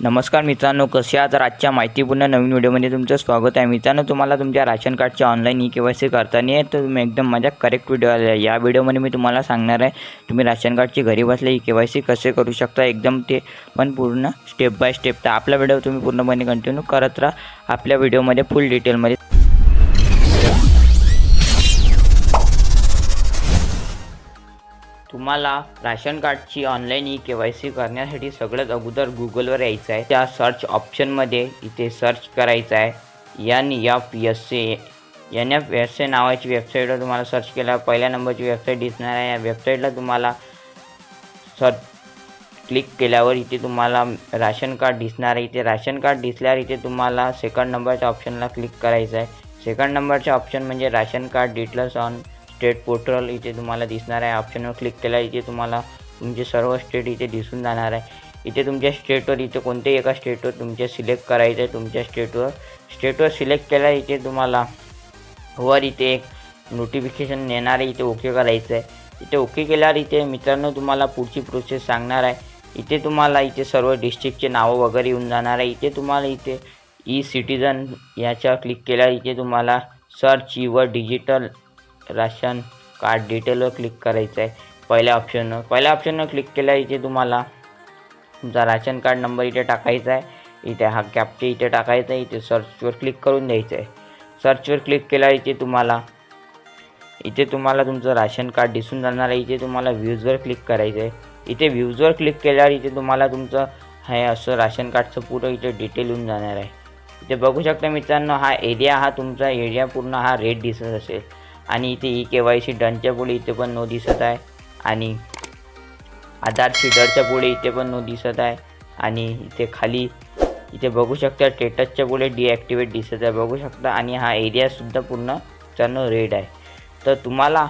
नमस्कार मित्रांनो कसे आहात? आजच्या माहितीपूर्ण नवीन व्हिडिओमध्ये तुमचं स्वागत आहे. मित्रांनो तुम्हाला तुमच्या राशन कार्डचे online E K Y C करताना आहे तर तुम्ही एकदम माझ्या करेक्ट व्हिडिओ आले आहे. या व्हिडिओमध्ये मी तुम्हाला सांगणार आहे तुम्ही राशन कार्डची घरी बसल्या ई के वाय सी कसे करू शकता? एकदम ते पण पूर्ण स्टेप बाय स्टेप तर आपला व्हिडिओ तुम्ही पूर्णपणे कंटिन्यू करत राहा. आपल्या व्हिडिओमध्ये फुल डिटेलमध्ये तुम्हाला राशन कार्डची online E K Y C करण्यासाठी सगळ्यात अगोदर गुगलवर यायचं आहे. त्या सर्च ऑप्शनमध्ये इथे सर्च करायचं आहे. N F S A N F S A नावाची वेबसाईटवर तुम्हाला सर्च केला. पहिल्या नंबरची वेबसाईट दिसणार आहे. या वेबसाईटला तुम्हाला सर्च क्लिक केल्यावर इथे तुम्हाला राशन कार्ड दिसणार आहे. इथे राशन कार्ड दिसल्यावर इथे तुम्हाला सेकंड नंबरच्या ऑप्शनला क्लिक करायचं आहे. सेकंड नंबरचे ऑप्शन म्हणजे ration card details on state portal इथे तुम्हाला दिसणार आहे. ऑप्शनवर क्लिक केला इथे तुम्हाला तुमचे सर्व स्टेट इथे दिसून जाणार आहे. इथे तुमच्या स्टेटवर इथे कोणत्याही एका स्टेटवर तुमचे सिलेक्ट करायचं आहे तुमच्या स्टेटवर स्टेटवर सिलेक्ट केला इथे तुम्हाला वर इथे एक नोटिफिकेशन येणार आहे. इथे ओके करायचं आहे. इथे ओके केल्यावर इथे मित्रांनो तुम्हाला पुढची प्रोसेस सांगणार आहे. इथे तुम्हाला इथे सर्व डिस्ट्रिक्टचे नावं वगैरे येऊन जाणार आहे. इथे तुम्हाला इथे ई सिटीजन याच्यावर क्लिक केल्यावर इथे तुम्हाला search your digital ration card डिटेलवर click करायचं आहे पहिल्या ऑप्शनवर पहिल्या ऑप्शनवर क्लिक केल्या इथे तुम्हाला. तुमचा राशन कार्ड नंबर इथे टाकायचा आहे इथे हा कॅपचे इथे टाकायचा आहे इथे सर्चवर क्लिक करून द्यायचं आहे सर्चवर क्लिक केल्या इथे तुम्हाला. इथे तुम्हाला तुमचं राशन कार्ड दिसून जाणार आहे. इथे तुम्हाला व्ह्यूजवर क्लिक करायचं आहे इथे व्ह्यूजवर क्लिक केल्यावर इथे तुम्हाला तुमचं हे असं राशन कार्डचं पुरं इथे डिटेल येऊन जाणार आहे. इथे बघू शकता मित्रांनो हा एरिया हा तुमचा एरिया पूर्ण हा रेड दिसत असेल. आणि इथे ई के वाय सी डनच्या पुढे इथे पण नो दिसत आहे. आणि आधार सीडरच्या पुढे इथे पण नो दिसत आहे. आणि इथे खाली इथे बघू शकता स्टेटसच्या पुढे डिॲक्टिवेट दिसत आहे. बघू शकता आणि हा एरियासुद्धा पूर्ण त्यानं रेड आहे. तर तुम्हाला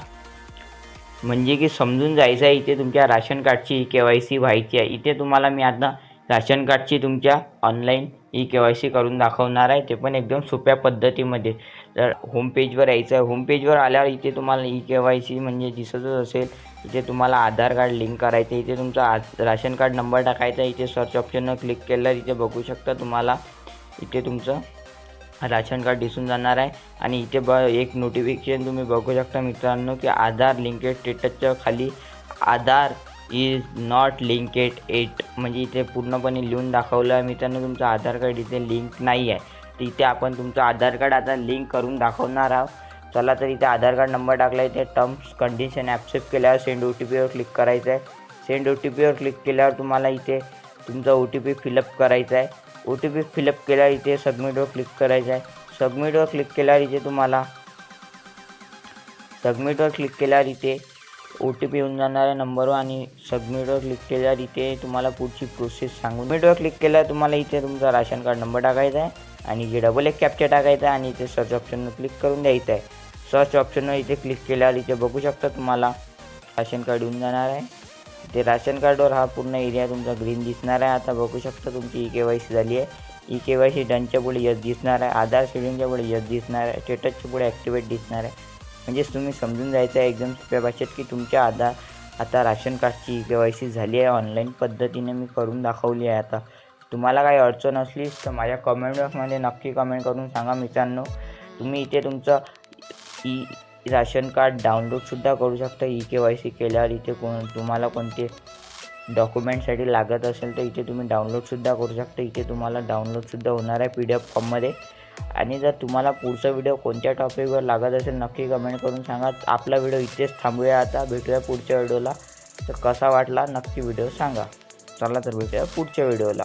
म्हणजे की समजून जायचं आहे इथे तुमच्या राशन कार्डची के वाय सी व्हायची आहे. इथे तुम्हाला मी आता राशन कार्डची तुमच्या online E K Y C करून दाखवणार आहे ते पण एकदम सोप्या पद्धतीमध्ये. तर होमपेजवर यायचं आहे. होमपेजवर आल्यावर इथे तुम्हाला ई के वाय सी म्हणजे दिसतच असेल. इथे तुम्हाला आधार कार्ड लिंक करायचं इथे तुमचा आ राशन कार्ड नंबर टाकायचा इथे सर्च ऑप्शनवर क्लिक केल्यावर इथे बघू शकता तुम्हाला इथे तुमचं राशन कार्ड दिसून जाणार आहे. आणि इथे ब एक नोटिफिकेशन तुम्ही बघू शकता मित्रांनो की आधार लिंकेड स्टेटसच्या खाली Aadhaar is not linked yet म्हणजे इथे पूर्णपणे लिहून दाखवलं आहे. मित्रांनो तुमचं आधार कार्ड इथे लिंक नाही आहे. तर इथे आपण तुमचं आधार कार्ड आता लिंक करून दाखवणार आहोत. चला तर इथे आधार कार्ड नंबर टाकला. इथे टर्म्स कंडिशन ॲक्सेप्ट केल्यावर सेंड ओ टी पीवर क्लिक करायचं आहे. सेंड ओ टी पीवर क्लिक केल्यावर तुम्हाला इथे तुमचा ओ टी पी फिलअप करायचा आहे. ओ टी पी फिलअप केल्यावर इथे सबमिटवर क्लिक करायचं आहे. सबमिटवर क्लिक केल्यावर इथे तुम्हाला सबमिटवर क्लिक केल्यावर इथे ओ टी पी येऊन जाणाऱ्या नंबरवर आणि सबमिटवर क्लिक केल्यावर इथे तुम्हाला पुढची प्रोसेस सांगून सबमिटवर क्लिक केल्यावर तुम्हाला इथे तुमचा राशन कार्ड नंबर टाकायचा आहे आणि जे डबल एक कॅप्चर टाकायचा आहे आणि इथे सर्च ऑप्शनवर क्लिक करून द्यायचं आहे. सर्च ऑप्शनवर इथे क्लिक केल्यावर इथे बघू शकता तुम्हाला राशन कार्ड येऊन जाणार आहे. ते राशन कार्डवर हा पूर्ण एरिया तुमचा ग्रीन दिसणार आहे. आता बघू शकता तुमची ई के वाय सी झाली आहे. ई के वाय सी डनच्या पुढे यस दिसणार आहे. आधार शेडिंगच्या पुढे यस दिसणार आहे. स्टेटसच्या पुढे ॲक्टिवेट दिसणार आहे. म्हणजेच तुम्ही समजून जायचं आहे एकदम सोप्या भाषेत की तुमच्या आधार आता राशन कार्डची ई के वाय सी झाली आहे ऑनलाईन पद्धतीने मी करून दाखवली आहे आता. तुम्हाला काही अडचण असलीच तर माझ्या कमेंट बॉक्समध्ये नक्की कमेंट करून सांगा मित्रांनो. तुम्ही इथे तुमचं ई राशन कार्ड डाउनलोडसुद्धा करू शकता. ई के वाय सी केल्यावर इथे कोण तुम्हाला कोणते डॉक्युमेंटसाठी लागत असेल तर इथे तुम्ही डाउनलोडसुद्धा करू शकता. इथे तुम्हाला डाउनलोडसुद्धा होणार आहे पी डी एफ फॉर्ममध्ये आणि जर तुम्हाला पुढचा व्हिडिओ कोणत्या टॉपिकवर लागत असेल नक्की कमेंट करून सांगा. आपला व्हिडिओ इथेच थांबूया आता. भेटूया पुढच्या व्हिडिओला तर कसा वाटला नक्की व्हिडिओ सांगा. चला तर भेटूया पुढच्या व्हिडिओला